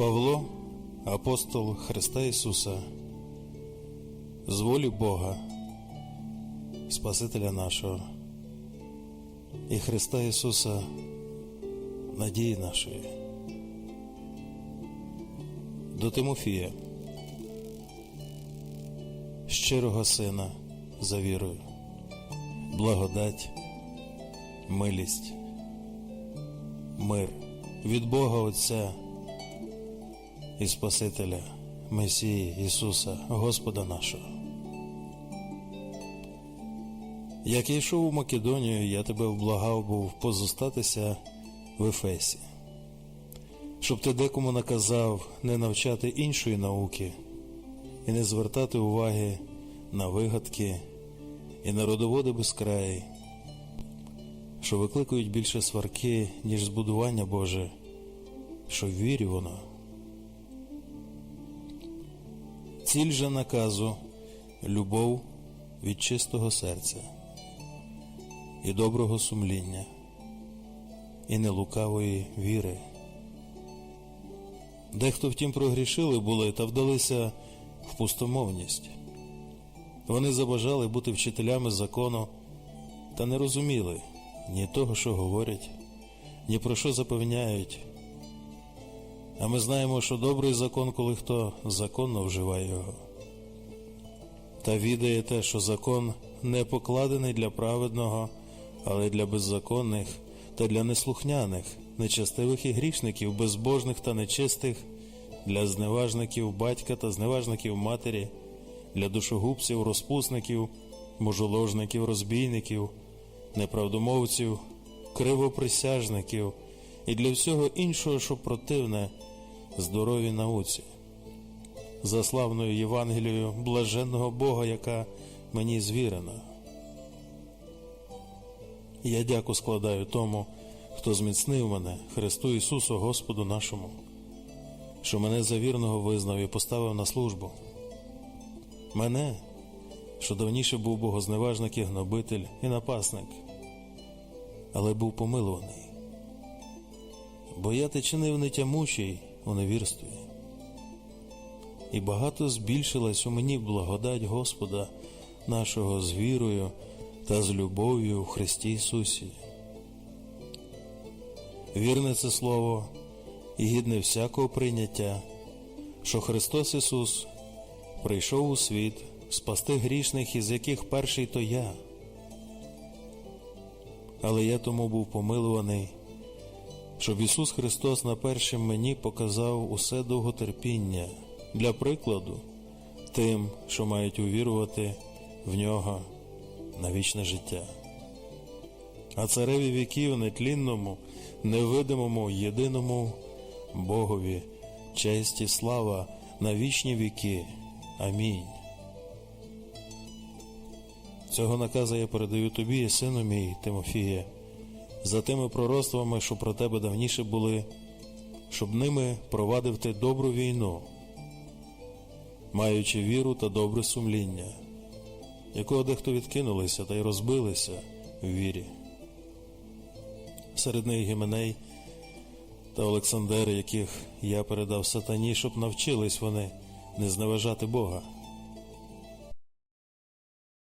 Павло, апостол Христа Ісуса, з волі Бога, Спасителя нашого і Христа Ісуса, надії нашої. До Тимофія, щирого Сина за вірою, благодать, милість, мир від Бога Отця і Спасителя Месії Ісуса, Господа нашого. Як я йшов у Македонію, я тебе вблагав був позостатися в Ефесі, щоб ти декому наказав не навчати іншої науки і не звертати уваги на вигадки і на родоводи безкраї, що викликують більше сварки, ніж збудування Боже, що в вірі воно. Ціль же наказу любов від чистого серця і доброго сумління, і нелукавої віри. Дехто втім прогрішили були та вдалися в пустомовність. Вони забажали бути вчителями закону та не розуміли ні того, що говорять, ні про що запевняють. А ми знаємо, що добрий закон, коли хто законно вживає його. Та відає те, що закон не покладений для праведного, але для беззаконних та для неслухняних, нечестивих і грішників, безбожних та нечистих, для зневажників батька та зневажників матері, для душогубців, розпусників, мужоложників, розбійників, неправдомовців, кривоприсяжників і для всього іншого, що противне здоровій науці. За славною Євангелією блаженного Бога, яка мені звірена. Я дяку складаю тому, хто зміцнив мене, Христу Ісусу Господу нашому, що мене за вірного визнав і поставив на службу. Мене, що давніше був богозневажник і гнобитель і напасник, але був помилуваний. Бо я те чинив нетямучий у невірстві. І багато збільшилась у мені благодать Господа нашого з вірою та з любов'ю в Христі Ісусі. Вірне це слово і гідне всякого прийняття, що Христос Ісус прийшов у світ спасти грішних, із яких перший то я. Але я тому був помилуваний, щоб Ісус Христос на першим мені показав усе довготерпіння для прикладу тим, що мають увірувати в нього на вічне життя. А цареві віків нетлінному, невидимому, єдиному Богові, честь і слава на вічні віки. Амінь. Цього наказа я передаю тобі, сину мій, Тимофіє, за тими пророцтвами, що про тебе давніше були, щоб ними провадив ти добру війну, маючи віру та добре сумління, якого дехто відкинулися та й розбилися в вірі. Серед них Гіменей та Олександр, яких я передав сатані, щоб навчились вони не зневажати Бога.